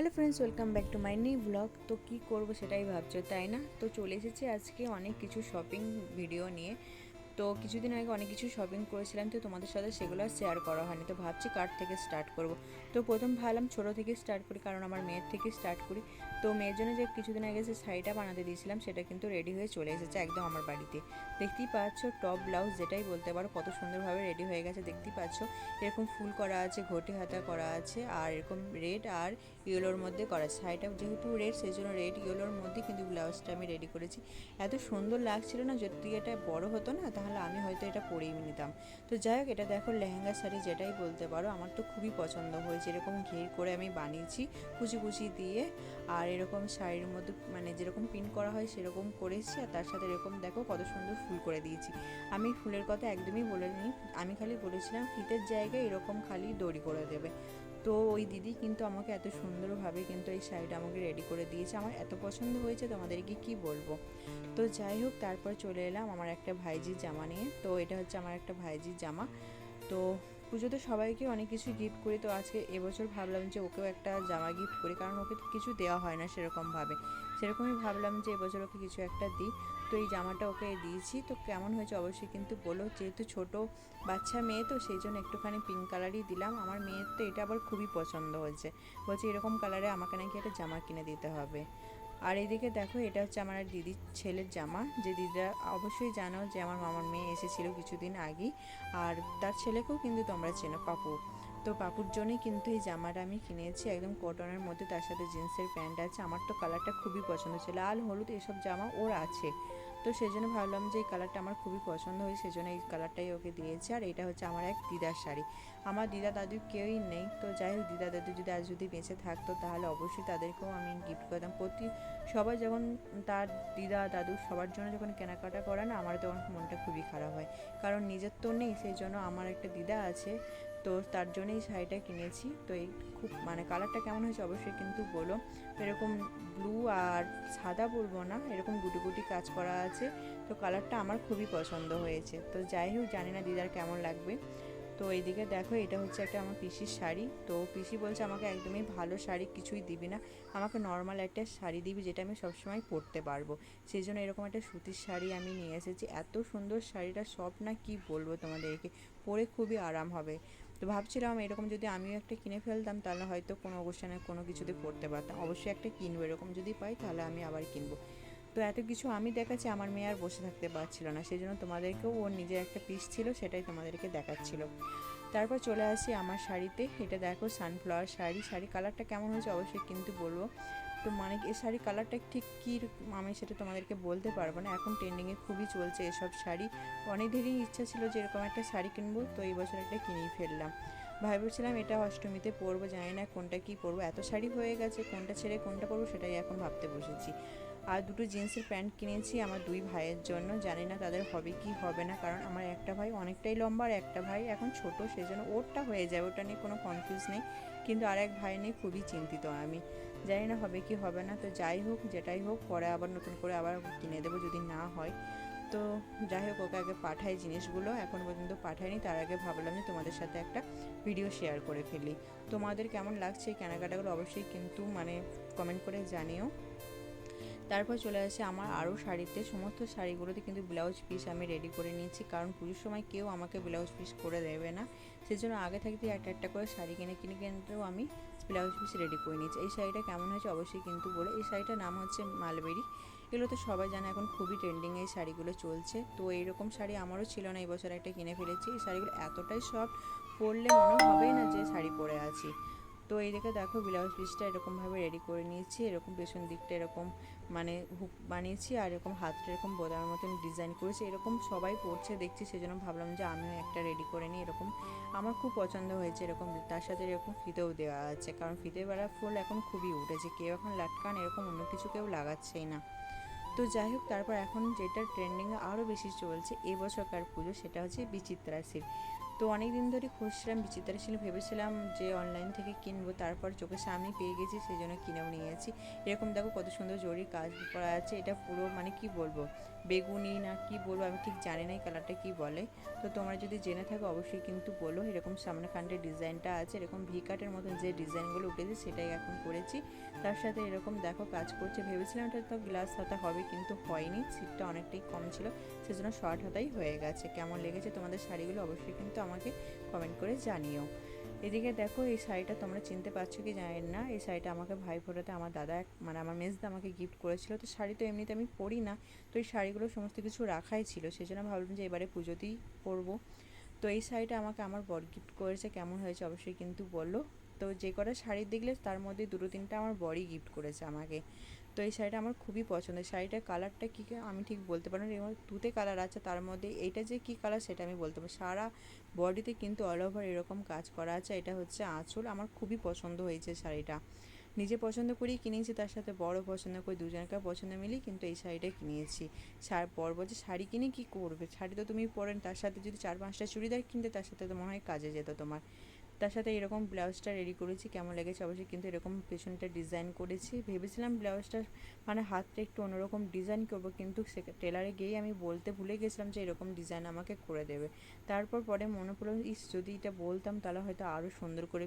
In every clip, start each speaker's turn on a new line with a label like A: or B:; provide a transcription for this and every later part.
A: Hello friends, welcome back to my new blog. তো কী করব সেটাই ভাবছ, তাই না? তো চলে এসেছি আজকে অনেক কিছু শপিং ভিডিও নিয়ে। তো কিছুদিন আগে অনেক কিছু শপিং করেছিলাম, তো তোমাদের সাথে সেগুলো আর শেয়ার করা হয়নি। তো ভাবছি কার থেকে স্টার্ট করব? তো প্রথম ভাবলাম ছোটো থেকে স্টার্ট করি, কারণ আমার মেয়ের থেকে স্টার্ট করি। তো মেয়ের জন্য যে কিছুদিন আগে যে শাড়িটা বানাতে দিয়েছিলাম, সেটা কিন্তু রেডি হয়ে চলে এসেছে একদম আমার বাড়িতে। দেখতেই পাচ্ছ টপ ব্লাউজ যেটাই বলতে পারো, কত সুন্দরভাবে রেডি হয়ে গেছে। দেখতেই পাচ্ছ এরকম ফুল করা আছে, ঘটি হাতা করা আছে, আর এরকম রেড আর ইয়েলোর মধ্যে করা আছে। শাড়িটা যেহেতু রেড সেই জন্য রেড ইয়েলোর মধ্যে কিন্তু ব্লাউজটা আমি রেডি করেছি। এত সুন্দর লাগছিল না, যদি এটা বড় হতো না, তাহলে আমি হয়তো এটা পরেই নিতাম। তো যাই হোক, এটা দেখো লেহেঙ্গা শাড়ি যেটাই বলতে পারো, আমার তো খুবই পছন্দ হয়েছে। এরকম ঘের করে আমি বানিয়েছি, কুচি কুচি দিয়ে, আর এরকম শাড়ির মধ্যে মানে যেরকম পিন করা হয় সেরকম করেছি, আর তার সাথে এরকম দেখো কত সুন্দর ফুল করে দিয়েছি। আমি ফুলের কথা একদমই বলিনি আমি খালি বলেছিলাম ফিতের জায়গায় এরকম খালি দড়ি করে দেবে। তো ওই দিদি কিন্তু আমাকে এত সুন্দরভাবে কিন্তু এই শাড়িটা আমাকে রেডি করে দিয়েছে। আমার এত পছন্দ হয়েছে, তোমাদেরকে কি বলব? তো যাই হোক, তারপর চলে এলাম আমার একটা ভাইজির জামা নিয়ে। তো এটা হচ্ছে আমার একটা ভাইজির জামা। তো পুজোতে সবাইকে অনেক কিছু গিফট করি। তো আজকে এবছর ভাবলাম যে ওকেও একটা জামা গিফট করি, কারণ ওকে কিছু দেওয়া হয় না সেরকমভাবে। সেরকমই ভাবলাম যে এবছর ওকে কিছু একটা দিই। তো এই জামাটা ওকে দিয়েছি। তো কেমন হয়েছে অবশ্যই কিন্তু বলো। যেহেতু ছোট বাচ্চা মেয়ে, তো সেই জন্য একটুখানি পিঙ্ক কালারই দিলাম। আমার মেয়ের তো এটা আবার খুবই পছন্দ হয়েছে। বলছে এরকম কালারে আমাকে নাকি একটা জামা কিনে দিতে হবে। আর এদিকে দেখো, এটা হচ্ছে আমার দিদির ছেলের জামা, যে দিদিরা অবশ্যই জানো যে আমার মামার মেয়ে এসেছিল কিছুদিন আগেই, আর তার ছেলেকেও কিন্তু তোমরা চেনো, পাপু। তো পাপুর জন্যই কিন্তু এই জামাটা আমি কিনেছি, একদম কটনের মধ্যে, তার সাথে জিন্সের প্যান্ট আছে, আমার তো কালারটা খুবই পছন্দ ছিল লাল হলুদ এসব জামা ওর আছে। তো সেই জন্য ভাবলাম যে এই কালারটা আমার খুবই পছন্দ হয় সেই জন্য এই কালারটাই ওকে দিয়েছি। আর এটা হচ্ছে আমার এক দিদার শাড়ি। আমার দিদা দাদু কেউই নেই, তো যাই হোক, দিদা দাদু যদি আজ যদি বেঁচে থাকতো তাহলে অবশ্যই তাদেরকেও আমি গিফট করতাম প্রতি সবাই যখন তার দিদা দাদু সবার জন্য যখন কেনাকাটা করে না আমার তখন মনটা খুবই খারাপ হয়। কারণ নিজের তো নেই সেই জন্য আমার একটা দিদা আছে তো তার জন্যই শাড়িটা কিনেছি। তো এই খুব মানে কালারটা কেমন হয়েছে অবশ্যই কিন্তু বলো। এরকম ব্লু আর সাদা বলব না, এরকম গুটি গুটি কাজ করা আছে। তো কালারটা আমার খুবই পছন্দ হয়েছে। তো যাই হোক, জানি না দিদার কেমন লাগবে। তো এইদিকে দেখো, এটা হচ্ছে একটা আমার পিসির শাড়ি। তো পিসি বলছে, আমাকে একদমই ভালো শাড়ি কিছুই দিবি না। আমাকে নর্মাল একটা শাড়ি দিবি যেটা আমি সবসময় পরতে পারব। সেই জন্য এরকম একটা সুতির শাড়ি আমি নিয়ে এসেছি। এত সুন্দর শাড়িটা সব না কি বলব তোমাদেরকে? পরে খুবই আরাম হবে। তো ভাবছিলাম এরকম যদি আমিও একটা কিনে ফেলতাম, তাহলে হয়তো কোনো অনুষ্ঠানে কোনো কিছুতে পড়তে পারতাম। অবশ্যই একটা কিনবো, এরকম যদি পাই তাহলে আমি আবার কিনবো। তো এত কিছু আমি দেখাচ্ছি, আমার মেয়ে আর বসে থাকতে পারছিল না। সেই জন্য তোমাদেরকেও ওর নিজের একটা পিস ছিল, সেটাই তোমাদেরকে দেখাচ্ছিল। তারপর চলে আসি আমার শাড়িতে। এটা দেখো সানফ্লাওয়ার শাড়ি। শাড়ি কালারটা কেমন হয়েছে অবশ্যই কিন্তু বলব। তো মানে এই শাড়ি কালারটা ঠিক কী আমি সেটা তোমাদেরকে বলতে পারব না। এখন ট্রেন্ডিংয়ে খুবই চলছে এসব শাড়ি। অনেক দিনই ইচ্ছা ছিল যে এরকম একটা শাড়ি কিনবো, তো এই বছর একটা কিনেই ফেললাম। ভাবছিলাম এটা অষ্টমীতে পরবো, জানি না কোনটা কি পরবো। এত শাড়ি হয়ে গেছে, কোনটা ছেড়ে কোনটা পরবো সেটাই এখন ভাবতে বসেছি। আর দুটো জিন্সের প্যান্ট কিনেছি আমার দুই ভাইয়ের জন্য। জানি না তাদের হবে কি হবে না, কারণ আমার একটা ভাই অনেকটাই লম্বা আর একটা ভাই এখন ছোট সেই জন্য ওরটা হয়ে যাবে ওটা নিয়ে কোনো কনফিউজ নেই। কিন্তু আর এক ভাই নিয়ে খুবই চিন্তিত আমি। জানি না হবে কি হবে না, তো যাই হোক, যেটাই হোক, পরে আবার নতুন করে আবার কিনে দেবো যদি না হয়। তো যাই হোক, ওকে আগে পাঠাই জিনিসগুলো, এখন পর্যন্ত পাঠাইনি, তার আগে ভাবলাম যে তোমাদের সাথে একটা ভিডিও শেয়ার করে ফেলি। তোমাদের কেমন লাগছে এই কেনাকাটাগুলো অবশ্যই কিন্তু মানে কমেন্ট করে জানিও। তারপর চলে আসে আমার আরও শাড়িতে। সমস্ত শাড়িগুলোতে কিন্তু ব্লাউজ পিস আমি রেডি করে নিয়েছি। কারণ পুজোর সময় কেউ আমাকে ব্লাউজ পিস করে দেবে না। সেই জন্য আগে থাকতে একটা একটা করে শাড়ি কিনে কিনে কিনতেও আমি ব্লাউজ পিস রেডি করে নিয়েছি। এই শাড়িটা কেমন হয়েছে অবশ্যই কিন্তু বলে। এই শাড়িটার নাম হচ্ছে মালবেরি। এগুলো তো সবাই জানে এখন খুবই ট্রেন্ডিং এই শাড়িগুলো চলছে। তো এইরকম শাড়ি আমারও ছিল না, এই বছর একটা কিনে ফেলেছি। এই শাড়িগুলো এতটাই সফট পরলে মনে হবেই না যে শাড়ি পরে আছি। তো এই দিকে দেখো ব্লাউজ পিসটা এরকমভাবে রেডি করে নিয়েছি। এরকম পেছন দিকটা এরকম মানে হুক বানিয়েছি আর এরকম হাতটা এরকম বোদামের মতন ডিজাইন করেছি। এরকম সবাই পরছে, দেখছি, সেজন্য ভাবলাম যে আমিও একটা রেডি করে নিই। এরকম আমার খুব পছন্দ হয়েছে এরকম, তার সাথে এরকম ফিতেও দেওয়া আছে। কারণ ফিতে বেড়া ফুল এখন খুবই উঠেছে। কেউ এখন লাটকান, এরকম অন্য কিছু কেউ লাগাচ্ছেই না। তো যাই হোক তারপর এখন যেটা ট্রেন্ডিংয়ে আরও বেশি চলছে এবছরকার পুজো, সেটা হচ্ছে বিচিত্রা তো অনেক দিন ধরে খুঁজছিলাম বিচিত্রা ছিল, ভেবেছিলাম যে অনলাইন থেকে কিনবো, তারপর চোখের সামনে পেয়ে গেছি, সেই জন্য কিনেও নিয়েছি এরকম দেখো কত সুন্দর জরি কাজ করা আছে, এটা পুরো মানে কি বলব, বেগুনি না কি বলব, আমি ঠিক জানি না এই কালারটা কি বলে। তো তোমরা যদি জেনে থাকো, অবশ্যই কিন্তু বলো, এরকম সামনে খানটে ডিজাইনটা আছে, এরকম ভি কাটের মতন যে ডিজাইনগুলো উঠেছে, সেটাই এখন করেছি। তার সাথে এরকম দেখো কাজ করছে, ভেবেছিলাম এটা তো গ্লাস হাতা হবে, কিন্তু হয়নি সিটটা অনেকটাই কম ছিল, সেজন্য শর্ট হাতাই হয়ে গেছে। কেমন লেগেছে তোমাদের শাড়িগুলো, অবশ্যই কিন্তু আমাকে কমেন্ট করে জানিও। এদিকে দেখো, এই শাড়িটা তোমরা চিনতে পারছ কি জানেন না। এই শাড়িটা আমাকে ভাই ফোটাতে আমার দাদা এক মানে আমার মেজদা আমাকে গিফট করেছিল। তো শাড়ি তো এমনিতে আমি পরি না, তো এই শাড়িগুলো সমস্ত কিছু রাখাই ছিল। সেই জন্য ভাবলাম যে এবারে পুজোতেই পরবো। তো এই শাড়িটা আমাকে আমার বর গিফট করেছে। কেমন হয়েছে অবশ্যই কিন্তু বলল তো যে কটা শাড়ি দেখলে তার মধ্যে দুটো তিনটা আমার বরই গিফট করেছে আমাকে। তো এই শাড়িটা আমার খুবই পছন্দের শাড়িটার কালারটা কী আমি ঠিক বলতে পারি না। এবং দুতে কালার আছে, তার মধ্যে এইটা যে কী কালার সেটা আমি বলতে পারি সারা বডিতে কিন্তু অল ওভার এরকম কাজ করা আছে। এটা হচ্ছে আঁচল। আমার খুবই পছন্দ হয়েছে শাড়িটা। নিজে পছন্দ করেই কিনেছি, তার সাথে বড় পছন্দ করে দুজনকে পছন্দ মিলেই কিন্তু এই শাড়িটা কিনিয়েছি শাড় পর বলছে শাড়ি কিনে কী করবে? শাড়ি তো তুমি পরেন তার সাথে যদি চার পাঁচটা চুড়িদার কিনতে, তার সাথে তো মনে হয় কাজে যেত তোমার। তার সাথে এরকম ব্লাউজটা রেডি করেছি, কেমন লেগেছে অবশ্যই কিন্তু এরকম পেছনটা ডিজাইন করেছি। ভেবেছিলাম ব্লাউজটা মানে হাতটা একটু অন্যরকম ডিজাইন করব, কিন্তু সে টেলারে গিয়েই আমি বলতে ভুলে গেছিলাম যে এরকম ডিজাইন আমাকে করে দেবে। তারপর পরে মনে পড়ল, ইস, যদি এটা বলতাম তাহলে হয়তো আরও সুন্দর করে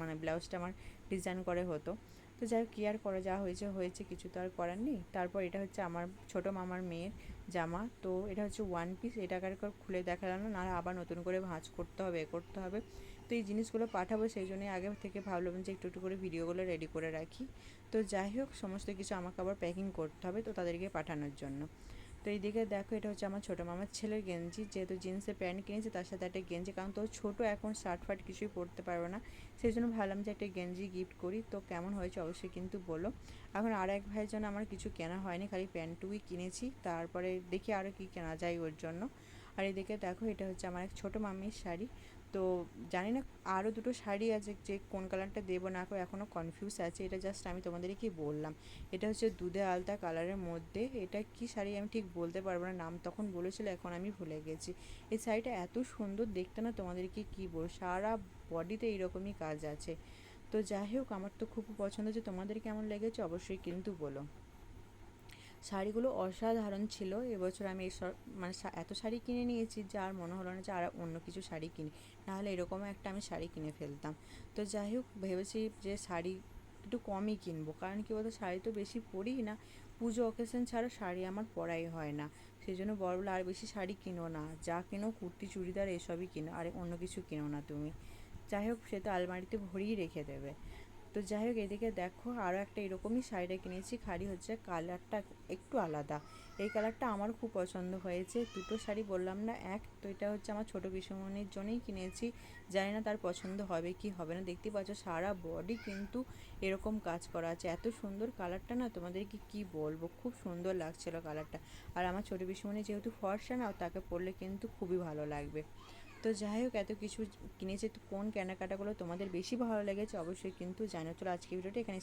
A: মানে ব্লাউজটা আমার ডিজাইন করে হতো। তো যাই হোক, কী আর করা, যা হয়েছে হয়েছে, কিছু তো আর করার নেই। তারপর এটা হচ্ছে আমার ছোটো মামার মেয়ের জামা। তো এটা হচ্ছে ওয়ান পিস এটাকে খুলে দেখালাম না আবার নতুন করে ভাঁজ করতে হবে, এ করতে হবে। তো এই জিনিসগুলো পাঠাবো, সেই জন্যই আগে থেকে ভাবলাম যে একটু একটু করে ভিডিওগুলো রেডি করে রাখি। তো যাই হোক, সমস্ত কিছু আমাকে আবার প্যাকিং করতে হবে তো তাদেরকে পাঠানোর জন্য। তো এইদিকে দেখো, এটা হচ্ছে আমার ছোটো মামার ছেলের গেঞ্জি। যেহেতু জিন্সের প্যান্ট কিনেছে, তার সাথে একটা গেঞ্জি, কারণ তো ছোটো এখন শার্ট ফার্ট কিছুই পরতে পারবে না। সেই জন্য ভাবলাম যে একটা গেঞ্জি গিফট করি। তো কেমন হয়েছে অবশ্যই কিন্তু বলো। এখন আর এক ভাইয়ের জন্য আমার কিছু কেনা হয়নি, খালি প্যান্টটুকুই কিনেছি। তারপরে দেখি আরও কী কেনা যায় ওর জন্য। আর এদিকে দেখো, এটা হচ্ছে আমার এক ছোটো মামির শাড়ি। তো জানি না আরও দুটো শাড়ি আছে যে কোন কালারটা দেবো না করে এখনও কনফিউজ আছে। এটা জাস্ট আমি তোমাদেরকে বললাম? এটা হচ্ছে দুধে আলতা কালারের মধ্যে। এটা কি শাড়ি আমি ঠিক বলতে পারব না, নাম তখন বলেছিল, এখন আমি ভুলে গেছি। এই শাড়িটা এত সুন্দর, দেখতে না তোমাদেরকে কী বল সারা বডিতে এইরকমই কাজ আছে। তো যাই হোক, আমার তো খুব পছন্দ হচ্ছে তোমাদের কেমন লেগেছে অবশ্যই কিন্তু বলো। শাড়িগুলো অসাধারণ ছিল। এবছর আমি এই মানে এত শাড়ি কিনে নিয়েছি যে আর মনে হলো না যে আর অন্য কিছু শাড়ি কিনি। নাহলে এরকমও একটা আমি শাড়ি কিনে ফেলতাম। তো যাই হোক, ভেবেছি যে শাড়ি একটু কমই কিনবো। কারণ কি বলতো, শাড়ি তো বেশি পরি না। পুজো অকেশন ছাড়া শাড়ি আমার পরাই হয় না। সেই জন্য বড় বলে, আর বেশি শাড়ি কিনো না। যা কিনো, কুর্তি, চুড়িদার, এসবই কিনো। আর অন্য কিছু কিনো না তুমি। যাই হোক, সে তো আলমারিতে ভরিয়ে রেখে দেবে। তো যাই হোক, এদিকে দেখো আরও একটা এরকমই শাড়িটা কিনেছি। খালি হচ্ছে কালারটা একটু আলাদা। এই কালারটা আমার খুব পছন্দ হয়েছে। দুটো শাড়ি বললাম না, এক তো এটা হচ্ছে আমার ছোটো বিশ্বমণির জন্যই কিনেছি। জানি না তার পছন্দ হবে কি হবে না। দেখতে পাচ্ছ সারা বডি কিন্তু এরকম কাজ করা আছে। এত সুন্দর কালারটা না তোমাদেরকে কি বলব? খুব সুন্দর লাগছিল কালারটা। আর আমার ছোটো বিশ্বমণি যেহেতু ফর্সা না, তাকে পরলে কিন্তু খুবই ভালো লাগবে। তো যাই হোক, এত কিছু কিনেছে, তো কোন কেনাকাটাগুলো তোমাদের বেশি ভালো লেগেছে অবশ্যই কিন্তু জানো চলো আজকে ভিডিওটা এখানে